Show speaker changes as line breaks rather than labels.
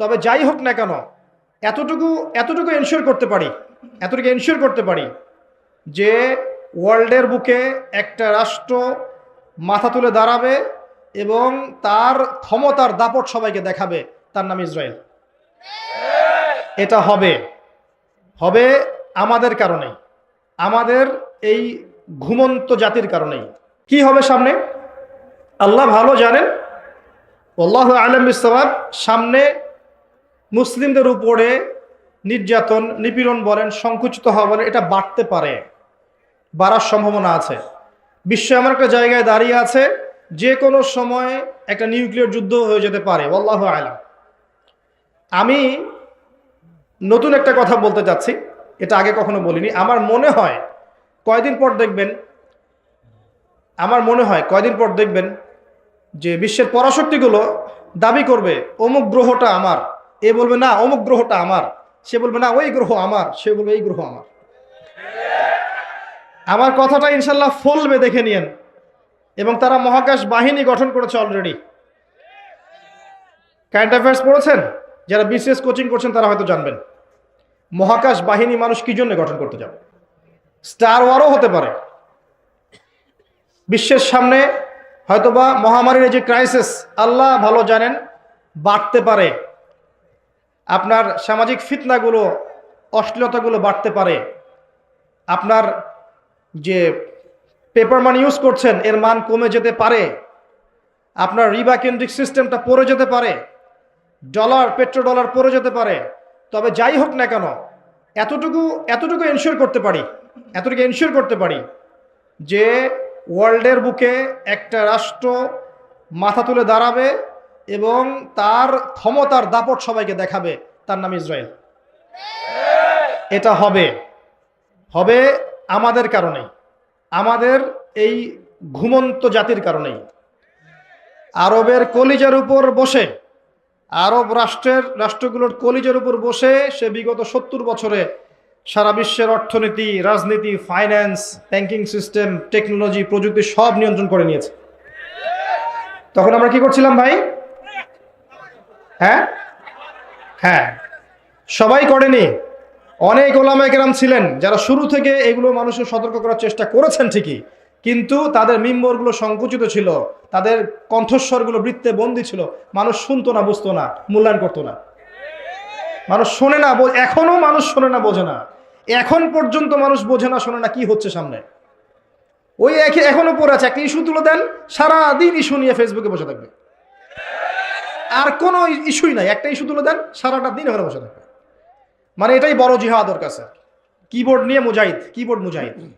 তবে যাই হোক না কেন, এতটুকু এতটুকু এনশিওর করতে পারি, এতটুকু এনশিওর করতে পারি যে ওয়ার্ল্ডের বুকে একটা রাষ্ট্র মাথা তুলে দাঁড়াবে এবং তার ক্ষমতার দাপট সবাইকে দেখাবে, তার নাম ইসরায়েল। এটা হবে হবে আমাদের কারণেই, আমাদের এই ঘুমন্ত জাতির কারণেই। কি হবে সামনে? আল্লাহ ভালো জানেন। আল্লাহ আলম ইসলাম সামনে মুসলিমদের উপরে নির্যাতন, নিপীড়ন বলেন, সংকুচিত হওয়া বলেন, এটা বাড়তে পারে, বাড়ার সম্ভাবনা আছে। বিশ্ব এমন একটা জায়গায় দাঁড়িয়ে আছে, যে কোনো সময় একটা নিউক্লিয়ার যুদ্ধ হয়ে যেতে পারে আল্লাহ আলাম। আমি নতুন একটা কথা বলতে চাচ্ছি, এটা আগে কখনো বলিনি। আমার মনে হয়, কয়দিন পর দেখবেন, আমার মনে হয়, কয়দিন পর দেখবেন, যে বিশ্বের পরাশক্তিগুলো দাবি করবে, অমুক গ্রহটা আমার। এ বলবে, না, অমুক গ্রহটা আমার। সে বলবে, না, ওই গ্রহ আমার। সে বলবে, এই গ্রহ আমার। আমার কথাটা ইনশাল্লাহ ফলবে, দেখে নিয়েন। এবং তারা মহাকাশ বাহিনী গঠন করেছে অলরেডি কারেন্ট অ্যাফেয়ার্স পড়েছেন? যারা বিসিএস কোচিং করছেন, তারা হয়তো জানবেন। মহাকাশ বাহিনী মানুষ কি জন্য গঠন করতে যাবে? স্টার ওয়ারও হতে পারে। বিশ্বের সামনে হয়তোবা মহামারীর যে ক্রাইসিস আল্লাহ ভালো জানেন, বাড়তে পারে। আপনার সামাজিক ফিতনাগুলো, অশ্লীলতাগুলো বাড়তে পারে। আপনার যে পেপার মানি ইউজ করছেন, এর মান কমে যেতে পারে। আপনার রিবা কেন্দ্রিক সিস্টেমটা পড়ে যেতে পারে। ডলার পেট্রো ডলার পড়ে যেতে পারে। তবে যাই হোক না কেন, এতটুকু এতটুকু এনশিওর করতে পারি, এতটুকু এনশিওর করতে পারি যে ওয়ার্ল্ডের বুকে একটা রাষ্ট্র মাথা তুলে দাঁড়াবে এবং তার ক্ষমতার দাপট সবাইকে দেখাবে। তার নাম ইসরায়েল। এটা হবে। হবে আমাদের কারণেই আমাদের এই ঘুমন্ত জাতির কারণেই। আরবের কলিজার উপর বসে, আরব রাষ্ট্রের, রাষ্ট্রগুলোর কলিজার উপর বসে সে বিগত সত্তর বছরে সারা বিশ্বের অর্থনীতি, রাজনীতি ফাইন্যান্স ব্যাংকিং সিস্টেম টেকনোলজি প্রযুক্তি সব নিয়ন্ত্রণ করে নিয়েছে। তখন আমরা কি করছিলাম ভাই? হ্যাঁ? হ্যাঁ। সবাই করেনি। অনেক ওলামায় কেরাম ছিলেন যারা শুরু থেকে এগুলো মানুষের সতর্ক করার চেষ্টা করেছেন ঠিকই, কিন্তু তাদের মিম্বরগুলো সংকুচিত ছিল, তাদের কণ্ঠস্বরগুলো বৃত্তে বন্দি ছিল। মানুষ শুনতো না, বুঝতো না, মূল্যায়ন করতো না। মানুষ শোনে না বো- এখনও মানুষ শোনে না, বোঝে না। এখন পর্যন্ত মানুষ বোঝে না, শোনে না কি হচ্ছে সামনে। ওই একে এখনও পড়ে আছে, একটা ইস্যু তুলে দেন, সারাদিন ইস্যু নিয়ে ফেসবুকে বসে থাকবে। আর কোনো ইস্যুই নাই। একটা ইস্যু তুলে দেন, সারাটা দিন ওখানে বসে থাকবে মানে এটাই বড় জিহাদ ওর কাছে। কিবোর্ড নিয়ে মুজাহিদ, কিবোর্ড মুজাহিদ।